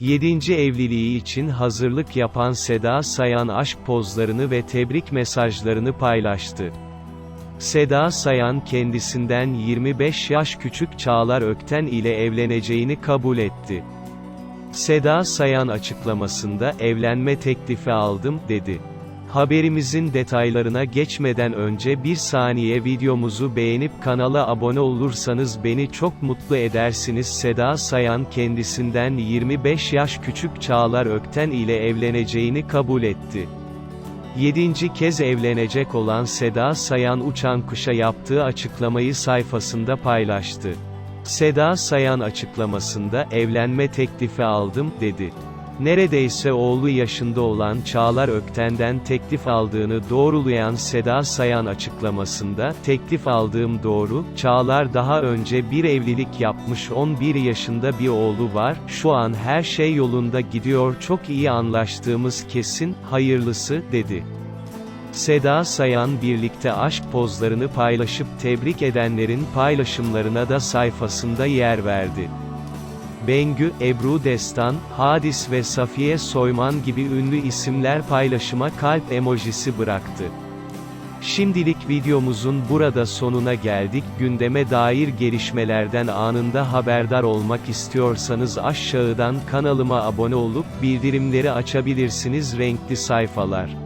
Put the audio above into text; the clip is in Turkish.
7. evliliği için hazırlık yapan Seda Sayan aşk pozlarını ve tebrik mesajlarını paylaştı. Seda Sayan kendisinden 25 yaş küçük Çağlar Ökten ile evleneceğini kabul etti. Seda Sayan açıklamasında evlenme teklifi aldım, dedi. Haberimizin detaylarına geçmeden önce bir saniye videomuzu beğenip kanala abone olursanız beni çok mutlu edersiniz. Seda Sayan kendisinden 25 yaş küçük Çağlar Ökten ile evleneceğini kabul etti. 7. kez evlenecek olan Seda Sayan uçan kuşa yaptığı açıklamayı sayfasında paylaştı. Seda Sayan açıklamasında evlenme teklifi aldım dedi. Neredeyse oğlu yaşında olan Çağlar Ökten'den teklif aldığını doğrulayan Seda Sayan açıklamasında, teklif aldığım doğru, Çağlar daha önce bir evlilik yapmış 11 yaşında bir oğlu var, şu an her şey yolunda gidiyor çok iyi anlaştığımız kesin, hayırlısı, dedi. Seda Sayan birlikte aşk pozlarını paylaşıp tebrik edenlerin paylaşımlarına da sayfasında yer verdi. Bengü, Ebru Destan, Hadis ve Safiye Soyman gibi ünlü isimler paylaşıma kalp emojisi bıraktı. Şimdilik videomuzun burada sonuna geldik. Gündeme dair gelişmelerden anında haberdar olmak istiyorsanız aşağıdan kanalıma abone olup bildirimleri açabilirsiniz renkli sayfalar.